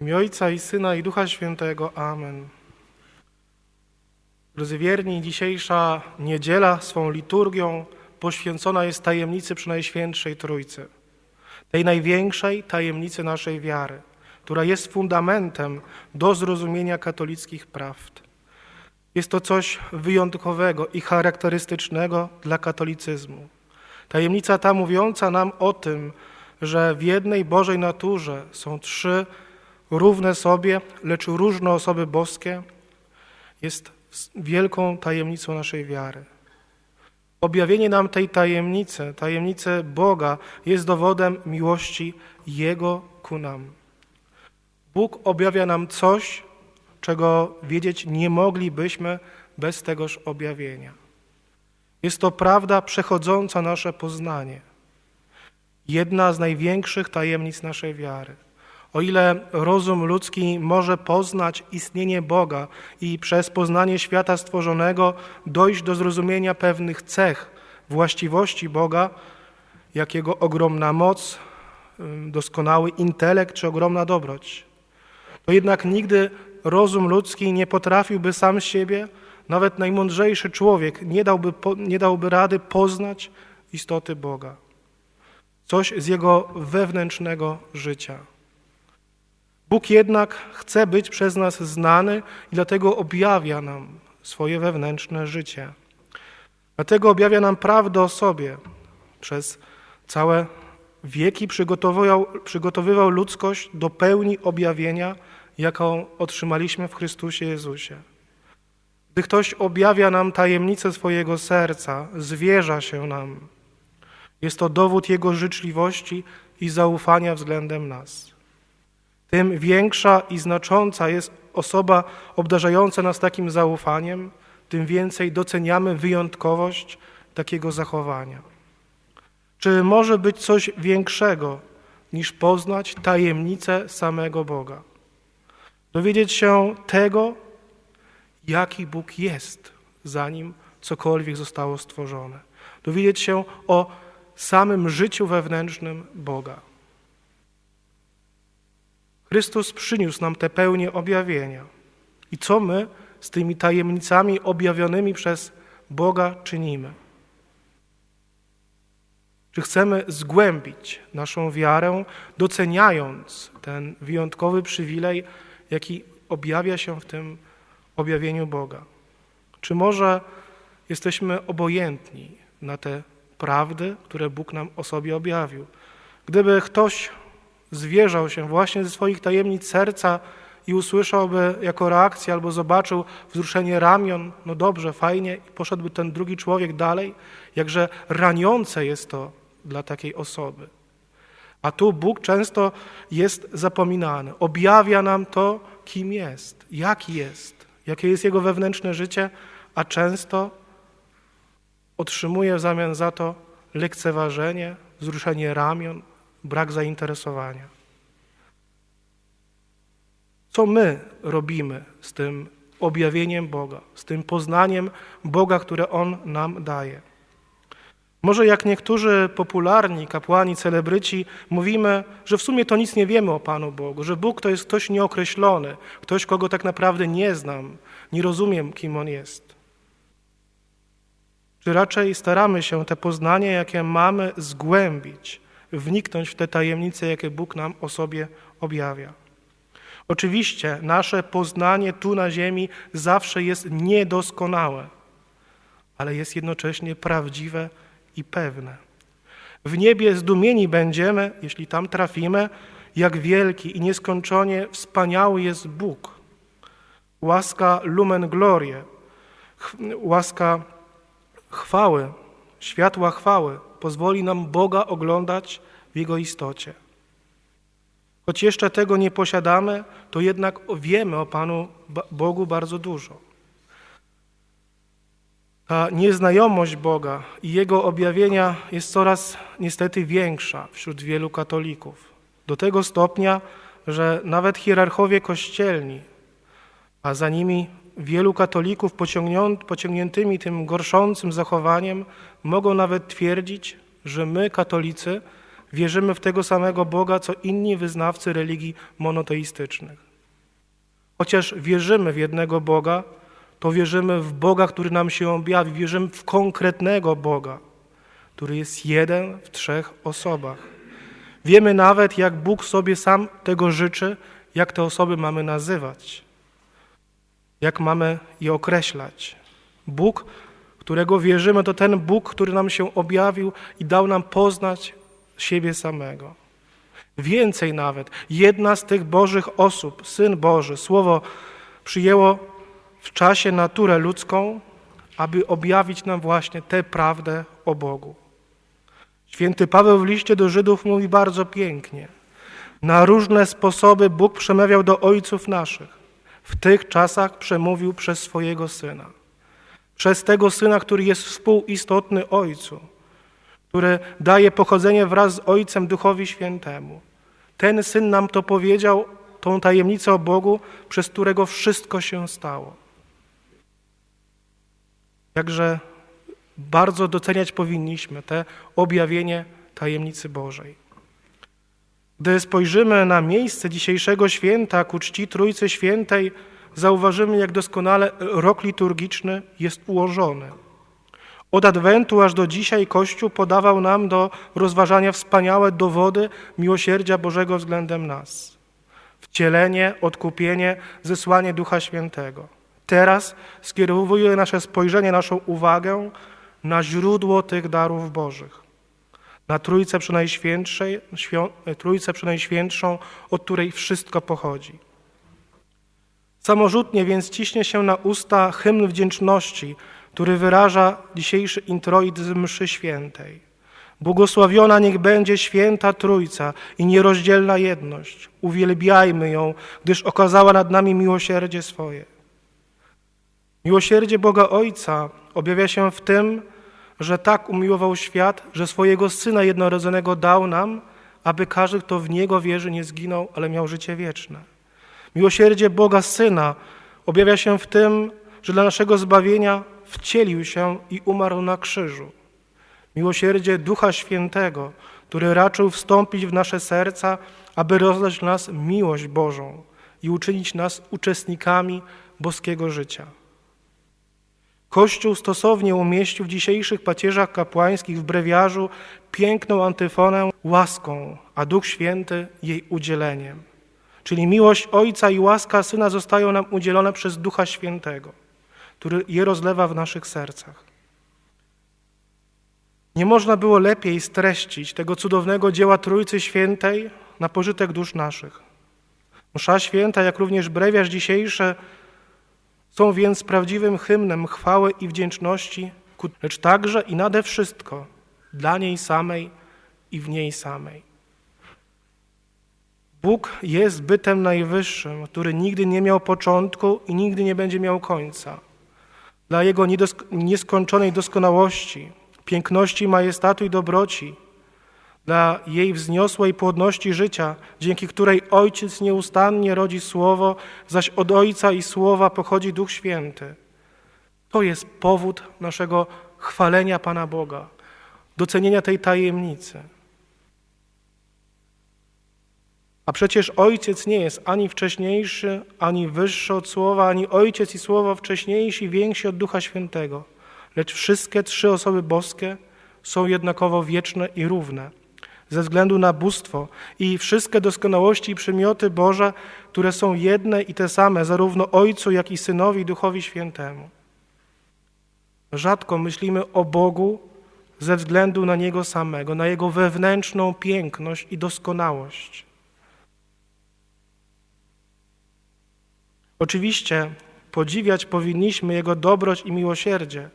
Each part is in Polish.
Imię Ojca i Syna i Ducha Świętego. Amen. Drodzy wierni, dzisiejsza niedziela swą liturgią poświęcona jest tajemnicy Przenajświętszej Trójcy. Tej największej tajemnicy naszej wiary, która jest fundamentem do zrozumienia katolickich prawd. Jest to coś wyjątkowego i charakterystycznego dla katolicyzmu. Tajemnica ta mówiąca nam o tym, że w jednej Bożej naturze są trzy równe sobie, lecz różne osoby boskie, jest wielką tajemnicą naszej wiary. Objawienie nam tej tajemnicy, tajemnicy Boga, jest dowodem miłości Jego ku nam. Bóg objawia nam coś, czego wiedzieć nie moglibyśmy bez tegoż objawienia. Jest to prawda przechodząca nasze poznanie. Jedna z największych tajemnic naszej wiary. O ile rozum ludzki może poznać istnienie Boga i przez poznanie świata stworzonego dojść do zrozumienia pewnych cech, właściwości Boga, jak Jego ogromna moc, doskonały intelekt czy ogromna dobroć, to jednak nigdy rozum ludzki nie potrafiłby sam siebie, nawet najmądrzejszy człowiek nie dałby, nie dałby rady poznać istoty Boga, coś z Jego wewnętrznego życia. Bóg jednak chce być przez nas znany i dlatego objawia nam swoje wewnętrzne życie. Dlatego objawia nam prawdę o sobie. Przez całe wieki przygotowywał, przygotowywał ludzkość do pełni objawienia, jaką otrzymaliśmy w Chrystusie Jezusie. Gdy ktoś objawia nam tajemnicę swojego serca, zwierza się nam. Jest to dowód Jego życzliwości i zaufania względem nas tym większa i znacząca jest osoba obdarzająca nas takim zaufaniem, tym więcej doceniamy wyjątkowość takiego zachowania. Czy może być coś większego niż poznać tajemnicę samego Boga? Dowiedzieć się tego, jaki Bóg jest, zanim cokolwiek zostało stworzone. Dowiedzieć się o samym życiu wewnętrznym Boga. Chrystus przyniósł nam te pełnię objawienia. I co my z tymi tajemnicami objawionymi przez Boga czynimy? Czy chcemy zgłębić naszą wiarę, doceniając ten wyjątkowy przywilej, jaki objawia się w tym objawieniu Boga? Czy może jesteśmy obojętni na te prawdy, które Bóg nam o sobie objawił? Gdyby ktoś zwierzał się właśnie ze swoich tajemnic serca i usłyszałby jako reakcję albo zobaczył wzruszenie ramion, no dobrze, fajnie, i poszedłby ten drugi człowiek dalej, jakże raniące jest to dla takiej osoby. A tu Bóg często jest zapominany. Objawia nam to, kim jest, jaki jest, jakie jest jego wewnętrzne życie, a często otrzymuje w zamian za to lekceważenie, wzruszenie ramion, brak zainteresowania. Co my robimy z tym objawieniem Boga, z tym poznaniem Boga, które On nam daje? Może jak niektórzy popularni kapłani, celebryci, mówimy, że w sumie to nic nie wiemy o Panu Bogu, że Bóg to jest ktoś nieokreślony, ktoś, kogo tak naprawdę nie znam, nie rozumiem, kim On jest. Czy raczej staramy się te poznanie, jakie mamy, zgłębić, wniknąć w te tajemnice, jakie Bóg nam o sobie objawia. Oczywiście nasze poznanie tu na ziemi zawsze jest niedoskonałe, ale jest jednocześnie prawdziwe i pewne. W niebie zdumieni będziemy, jeśli tam trafimy, jak wielki i nieskończenie wspaniały jest Bóg. Łaska lumen glorie, łaska chwały, światła chwały pozwoli nam Boga oglądać w Jego istocie. Choć jeszcze tego nie posiadamy, to jednak wiemy o Panu Bogu bardzo dużo. Ta nieznajomość Boga i Jego objawienia jest coraz niestety większa wśród wielu katolików. Do tego stopnia, że nawet hierarchowie kościelni, a za nimi wielu katolików pociągniętymi tym gorszącym zachowaniem mogą nawet twierdzić, że my, katolicy, wierzymy w tego samego Boga, co inni wyznawcy religii monoteistycznych. Chociaż wierzymy w jednego Boga, to wierzymy w Boga, który nam się objawi, wierzymy w konkretnego Boga, który jest jeden w trzech osobach. Wiemy nawet, jak Bóg sobie sam tego życzy, jak te osoby mamy nazywać, jak mamy je określać. Bóg, którego wierzymy, to ten Bóg, który nam się objawił i dał nam poznać siebie samego. Więcej nawet, jedna z tych Bożych osób, Syn Boży, Słowo przyjęło w czasie naturę ludzką, aby objawić nam właśnie tę prawdę o Bogu. Święty Paweł w liście do Żydów mówi bardzo pięknie. Na różne sposoby Bóg przemawiał do ojców naszych. W tych czasach przemówił przez swojego Syna. Przez tego Syna, który jest współistotny Ojcu, który daje pochodzenie wraz z Ojcem Duchowi Świętemu. Ten Syn nam to powiedział, tą tajemnicę o Bogu, przez którego wszystko się stało. Jakże bardzo doceniać powinniśmy te objawienie tajemnicy Bożej. Gdy spojrzymy na miejsce dzisiejszego święta ku czci Trójcy Świętej, zauważymy, jak doskonale rok liturgiczny jest ułożony. Od Adwentu aż do dzisiaj Kościół podawał nam do rozważania wspaniałe dowody miłosierdzia Bożego względem nas. Wcielenie, odkupienie, zesłanie Ducha Świętego. Teraz skierowuje nasze spojrzenie, naszą uwagę na źródło tych darów Bożych. Na Trójcę Przenajświętszej, świą, Trójcę Przenajświętszą, od której wszystko pochodzi. Samorzutnie więc ciśnie się na usta hymn wdzięczności, który wyraża dzisiejszy introit z mszy świętej. Błogosławiona niech będzie święta Trójca i nierozdzielna jedność. Uwielbiajmy ją, gdyż okazała nad nami miłosierdzie swoje. Miłosierdzie Boga Ojca objawia się w tym, że tak umiłował świat, że swojego Syna jednorodzonego dał nam, aby każdy, kto w Niego wierzy, nie zginął, ale miał życie wieczne. Miłosierdzie Boga Syna objawia się w tym, że dla naszego zbawienia wcielił się i umarł na krzyżu. Miłosierdzie Ducha Świętego, który raczył wstąpić w nasze serca, aby rozdać w nas miłość Bożą i uczynić nas uczestnikami boskiego życia. Kościół stosownie umieścił w dzisiejszych pacierzach kapłańskich w brewiarzu piękną antyfonę łaską, a Duch Święty jej udzieleniem. Czyli miłość Ojca i łaska Syna zostają nam udzielone przez Ducha Świętego, który je rozlewa w naszych sercach. Nie można było lepiej streścić tego cudownego dzieła Trójcy Świętej na pożytek dusz naszych. Msza Święta, jak również brewiarz dzisiejszy, są więc prawdziwym hymnem chwały i wdzięczności, lecz także i nade wszystko dla niej samej i w niej samej. Bóg jest bytem najwyższym, który nigdy nie miał początku i nigdy nie będzie miał końca. Dla Jego nieskończonej doskonałości, piękności, majestatu i dobroci, dla jej wzniosłej płodności życia, dzięki której Ojciec nieustannie rodzi Słowo, zaś od Ojca i Słowa pochodzi Duch Święty. To jest powód naszego chwalenia Pana Boga, docenienia tej tajemnicy. A przecież Ojciec nie jest ani wcześniejszy, ani wyższy od Słowa, ani Ojciec i Słowo wcześniejsi więksi od Ducha Świętego, lecz wszystkie trzy osoby boskie są jednakowo wieczne i równe ze względu na bóstwo i wszystkie doskonałości i przymioty Boże, które są jedne i te same, zarówno Ojcu, jak i Synowi Duchowi Świętemu. Rzadko myślimy o Bogu ze względu na Niego samego, na Jego wewnętrzną piękność i doskonałość. Oczywiście podziwiać powinniśmy Jego dobroć i miłosierdzie,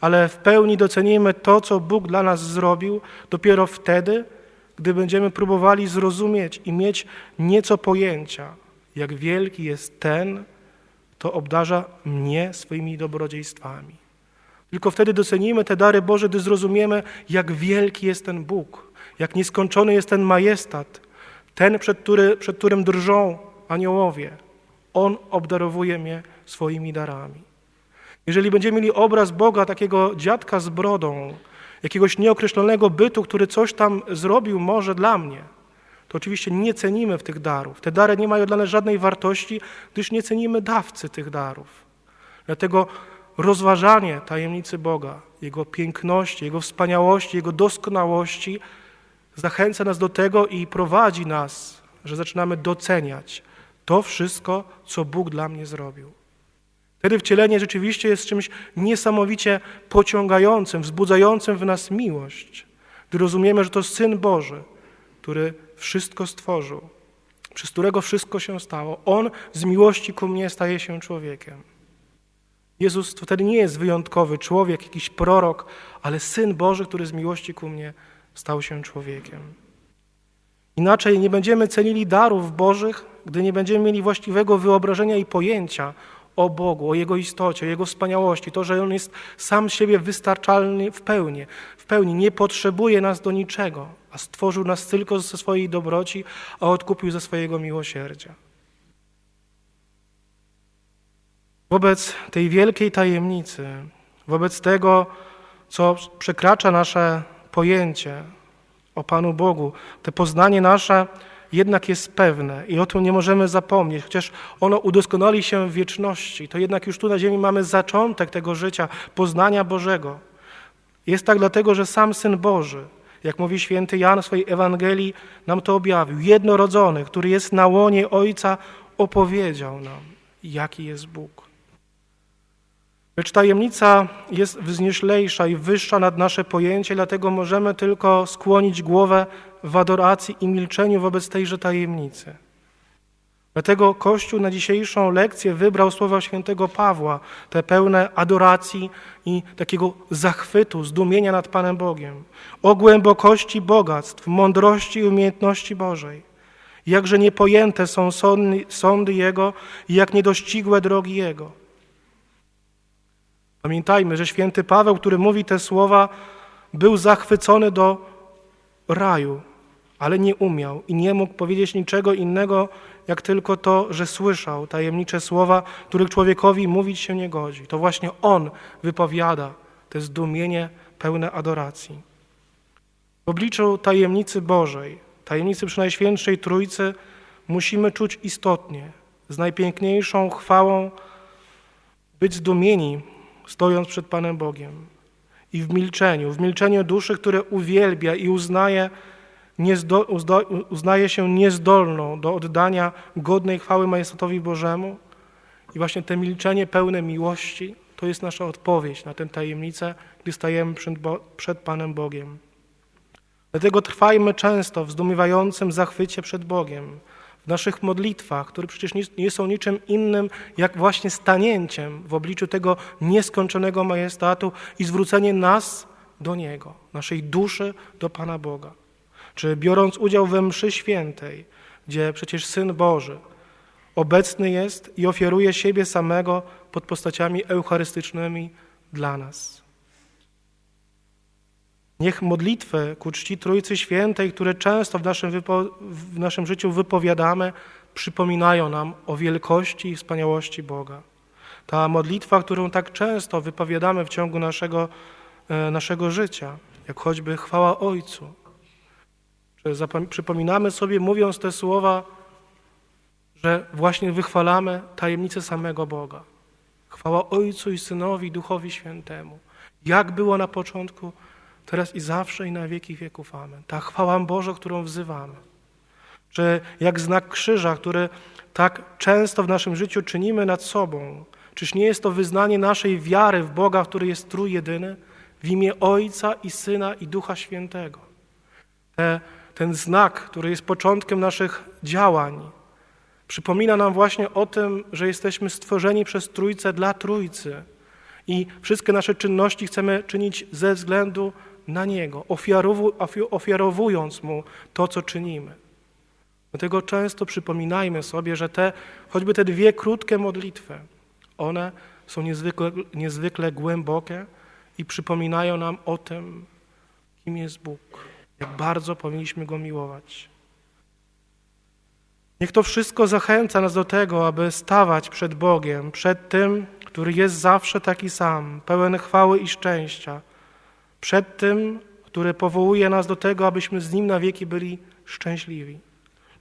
ale w pełni docenimy to, co Bóg dla nas zrobił dopiero wtedy, gdy będziemy próbowali zrozumieć i mieć nieco pojęcia, jak wielki jest ten, kto obdarza mnie swoimi dobrodziejstwami. Tylko wtedy docenimy te dary Boże, gdy zrozumiemy, jak wielki jest ten Bóg, jak nieskończony jest ten majestat, ten, przed, który, przed którym drżą aniołowie. On obdarowuje mnie swoimi darami. Jeżeli będziemy mieli obraz Boga, takiego dziadka z brodą, jakiegoś nieokreślonego bytu, który coś tam zrobił może dla mnie, to oczywiście nie cenimy tych darów. Te dary nie mają dla nas żadnej wartości, gdyż nie cenimy dawcy tych darów. Dlatego rozważanie tajemnicy Boga, Jego piękności, Jego wspaniałości, Jego doskonałości zachęca nas do tego i prowadzi nas, że zaczynamy doceniać to wszystko, co Bóg dla mnie zrobił. Wtedy wcielenie rzeczywiście jest czymś niesamowicie pociągającym, wzbudzającym w nas miłość, gdy rozumiemy, że to Syn Boży, który wszystko stworzył, przez którego wszystko się stało. On z miłości ku mnie staje się człowiekiem. Jezus wtedy nie jest wyjątkowy człowiek, jakiś prorok, ale Syn Boży, który z miłości ku mnie stał się człowiekiem. Inaczej nie będziemy cenili darów Bożych, gdy nie będziemy mieli właściwego wyobrażenia i pojęcia o Bogu, o Jego istocie, o Jego wspaniałości, to, że On jest sam siebie wystarczalny w pełni, w pełni nie potrzebuje nas do niczego, a stworzył nas tylko ze swojej dobroci, a odkupił ze swojego miłosierdzia. Wobec tej wielkiej tajemnicy, wobec tego, co przekracza nasze pojęcie o Panu Bogu, te poznanie nasze jednak jest pewne i o tym nie możemy zapomnieć, chociaż ono udoskonali się w wieczności, to jednak już tu na ziemi mamy zaczątek tego życia, poznania Bożego. Jest tak dlatego, że sam Syn Boży, jak mówi święty Jan w swojej Ewangelii, nam to objawił. Jednorodzony, który jest na łonie Ojca, opowiedział nam, jaki jest Bóg. Lecz tajemnica jest wznieślejsza i wyższa nad nasze pojęcie, dlatego możemy tylko skłonić głowę w adoracji i milczeniu wobec tejże tajemnicy. Dlatego Kościół na dzisiejszą lekcję wybrał słowa świętego Pawła, te pełne adoracji i takiego zachwytu, zdumienia nad Panem Bogiem. O głębokości bogactw, mądrości i umiejętności Bożej. Jakże niepojęte są sądy, Jego i jak niedościgłe drogi Jego. Pamiętajmy, że święty Paweł, który mówi te słowa, był zachwycony do raju, ale nie umiał i nie mógł powiedzieć niczego innego, jak tylko to, że słyszał tajemnicze słowa, których człowiekowi mówić się nie godzi. To właśnie on wypowiada te zdumienie pełne adoracji. W obliczu tajemnicy Bożej, tajemnicy Przynajświętszej Trójcy, musimy czuć istotnie, z najpiękniejszą chwałą, być zdumieni, stojąc przed Panem Bogiem. I w milczeniu, w milczeniu duszy, które uwielbia i uznaje, uznaje się niezdolną do oddania godnej chwały majestatowi Bożemu. I właśnie te milczenie pełne miłości to jest nasza odpowiedź na tę tajemnicę, gdy stajemy przed, przed Panem Bogiem. Dlatego trwajmy często w zdumiewającym zachwycie przed Bogiem, w naszych modlitwach, które przecież nie są niczym innym, jak właśnie stanięciem w obliczu tego nieskończonego majestatu i zwrócenie nas do Niego, naszej duszy do Pana Boga. Czy biorąc udział we mszy świętej, gdzie przecież Syn Boży obecny jest i ofiaruje siebie samego pod postaciami eucharystycznymi dla nas. Niech modlitwy ku czci Trójcy Świętej, które często w naszym, w naszym życiu wypowiadamy, przypominają nam o wielkości i wspaniałości Boga. Ta modlitwa, którą tak często wypowiadamy w ciągu naszego, e, naszego życia, jak choćby chwała Ojcu. Czy przypominamy sobie, mówiąc te słowa, że właśnie wychwalamy tajemnicę samego Boga. Chwała Ojcu i Synowi, Duchowi Świętemu. Jak było na początku, teraz i zawsze i na wieki wieków. Amen. Ta chwała Boża, którą wzywamy. Czy jak znak krzyża, który tak często w naszym życiu czynimy nad sobą, czyż nie jest to wyznanie naszej wiary w Boga, który jest trójjedyny, w imię Ojca i Syna i Ducha Świętego? Te, ten znak, który jest początkiem naszych działań, przypomina nam właśnie o tym, że jesteśmy stworzeni przez Trójcę dla Trójcy i wszystkie nasze czynności chcemy czynić ze względu na Niego, ofiarowując Mu to, co czynimy. Dlatego często przypominajmy sobie, że te, choćby te dwie krótkie modlitwy, one są niezwykle, niezwykle głębokie i przypominają nam o tym, kim jest Bóg, jak bardzo powinniśmy Go miłować. Niech to wszystko zachęca nas do tego, aby stawać przed Bogiem, przed tym, który jest zawsze taki sam, pełen chwały i szczęścia, przed tym, który powołuje nas do tego, abyśmy z Nim na wieki byli szczęśliwi.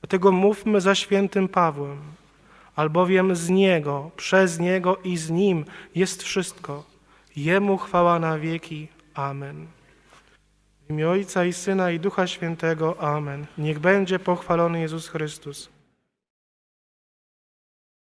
Dlatego mówmy za świętym Pawłem, albowiem z Niego, przez Niego i z Nim jest wszystko. Jemu chwała na wieki. Amen. W imię Ojca i Syna i Ducha Świętego. Amen. Niech będzie pochwalony Jezus Chrystus.